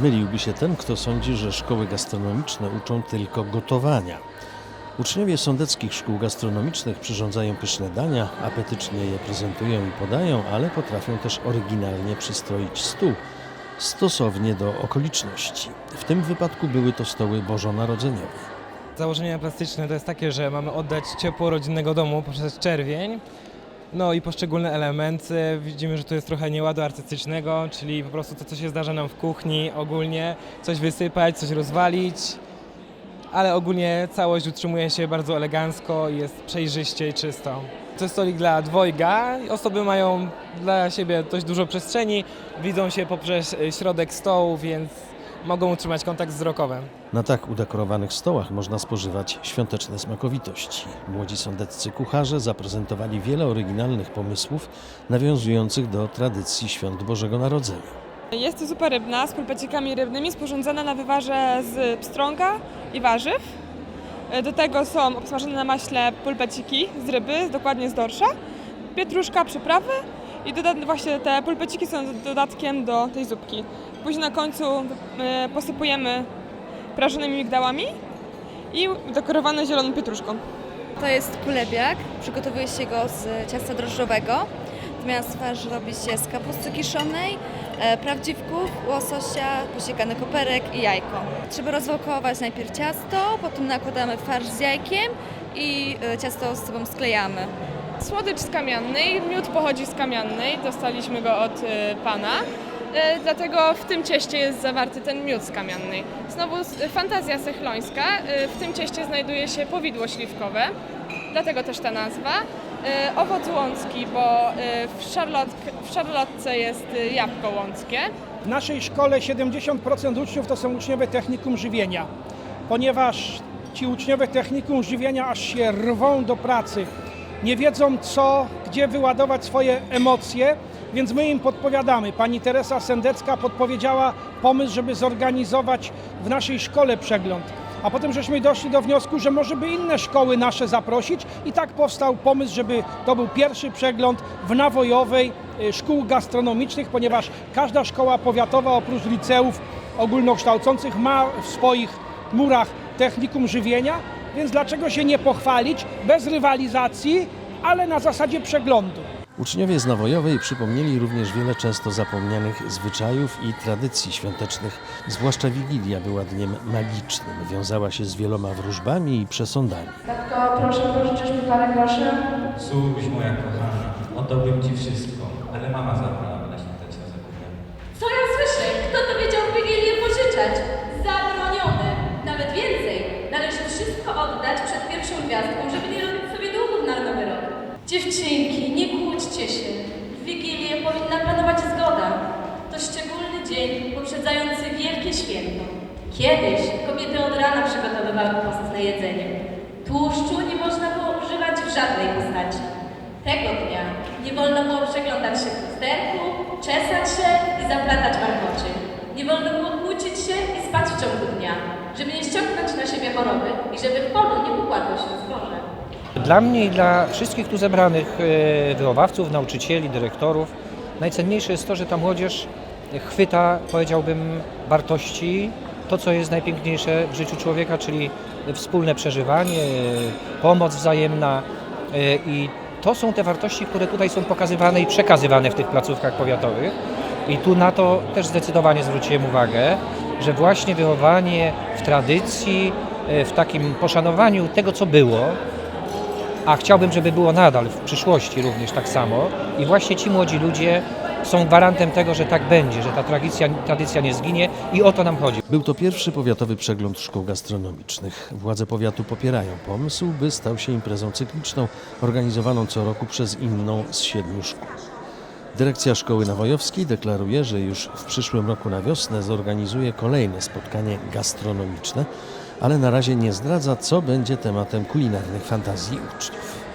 Myliłby się ten, kto sądzi, że szkoły gastronomiczne uczą tylko gotowania. Uczniowie sądeckich szkół gastronomicznych przyrządzają pyszne dania, apetycznie je prezentują i podają, ale potrafią też oryginalnie przystroić stół, stosownie do okoliczności. W tym wypadku były to stoły bożonarodzeniowe. Założenia plastyczne to jest takie, że mamy oddać ciepło rodzinnego domu poprzez czerwień. No i poszczególne elementy. Widzimy, że tu jest trochę nieładu artystycznego, czyli po prostu to, co się zdarza nam w kuchni ogólnie. Coś wysypać, coś rozwalić. Ale ogólnie całość utrzymuje się bardzo elegancko i jest przejrzyście i czysto. To jest stolik dla dwojga. Osoby mają dla siebie dość dużo przestrzeni, widzą się poprzez e, środek stołu, więc mogą utrzymać kontakt wzrokowy. Na tak udekorowanych stołach można spożywać świąteczne smakowitości. Młodzi sądeccy kucharze zaprezentowali wiele oryginalnych pomysłów nawiązujących do tradycji świąt Bożego Narodzenia. Jest to zupa rybna z pulpecikami rybnymi, sporządzana na wywarze z pstrąga i warzyw. Do tego są obsmażone na maśle pulpeciki z ryby, dokładnie z dorsza, pietruszka, przyprawy i doda- właśnie te pulpeciki są dodatkiem do tej zupki. Później na końcu e, posypujemy prażonymi migdałami i dekorowane zieloną pietruszką. To jest kulebiak. Przygotowuje się go z ciasta drożdżowego. Natomiast farsz robi się z kapusty kiszonej, e, prawdziwków, łososia, posiekany koperek i jajko. Trzeba rozwałkować najpierw ciasto, potem nakładamy farsz z jajkiem i e, ciasto z sobą sklejamy. Słodycz z kamiennej, miód pochodzi z kamiennej, dostaliśmy go od y, pana. Y, Dlatego w tym cieście jest zawarty ten miód z. Znowu fantazja sechlońska. y, W tym cieście znajduje się powidło śliwkowe, dlatego też ta nazwa. Owoc łącki, bo w, w szarlotce jest jabłko łąckie. W naszej szkole 70% uczniów to są uczniowie technikum żywienia, ponieważ ci uczniowie technikum żywienia aż się rwą do pracy, nie wiedzą co, gdzie wyładować swoje emocje, więc my im podpowiadamy. Pani Teresa Sendecka podpowiedziała pomysł, żeby zorganizować w naszej szkole przegląd. A potem żeśmy doszli do wniosku, że może by inne szkoły nasze zaprosić i tak powstał pomysł, żeby to był pierwszy przegląd w nawojowej y, szkół gastronomicznych, ponieważ każda szkoła powiatowa oprócz liceów ogólnokształcących ma w swoich murach technikum żywienia, więc dlaczego się nie pochwalić bez rywalizacji, ale na zasadzie przeglądu. Uczniowie z Nawojowej przypomnieli również wiele często zapomnianych zwyczajów i tradycji świątecznych. Zwłaszcza Wigilia była dniem magicznym, wiązała się z wieloma wróżbami i przesądami. Tatko, proszę pożyczysz mi parę groszy? Cóż moja kochana, oddałbym Ci wszystko, ale mama zabrała na świąteczne zakupy. Co ja słyszę? Kto to wiedział w Wigilię pożyczać? Dziewczynki, nie kłóćcie się. W Wigilię powinna panować zgoda. To szczególny dzień poprzedzający wielkie święto. Kiedyś kobiety od rana przygotowywały postne jedzenie. Tłuszczu nie można było używać w żadnej postaci. Tego dnia nie wolno było przeglądać się w lusterku, czesać się i zaplatać warkoczy. Nie wolno było kłócić się i spać w ciągu dnia, żeby nie ściągnąć na siebie choroby i żeby w polu nie pokładło się zboże. Dla mnie i dla wszystkich tu zebranych e, wychowawców, nauczycieli, dyrektorów najcenniejsze jest to, że ta młodzież chwyta, powiedziałbym, wartości, to co jest najpiękniejsze w życiu człowieka, czyli wspólne przeżywanie, pomoc wzajemna e, i to są te wartości, które tutaj są pokazywane i przekazywane w tych placówkach powiatowych. I tu na to też zdecydowanie zwróciłem uwagę, że właśnie wychowanie w tradycji, e, w takim poszanowaniu tego, co było, a chciałbym, żeby było nadal w przyszłości również tak samo. I właśnie ci młodzi ludzie są gwarantem tego, że tak będzie, że ta tradycja, tradycja nie zginie i o to nam chodzi. Był to pierwszy powiatowy przegląd szkół gastronomicznych. Władze powiatu popierają pomysł, by stał się imprezą cykliczną, organizowaną co roku przez inną z siedmiu szkół. Dyrekcja Szkoły Nawojowskiej deklaruje, że już w przyszłym roku na wiosnę zorganizuje kolejne spotkanie gastronomiczne, ale na razie nie zdradza, co będzie tematem kulinarnych fantazji uczniów.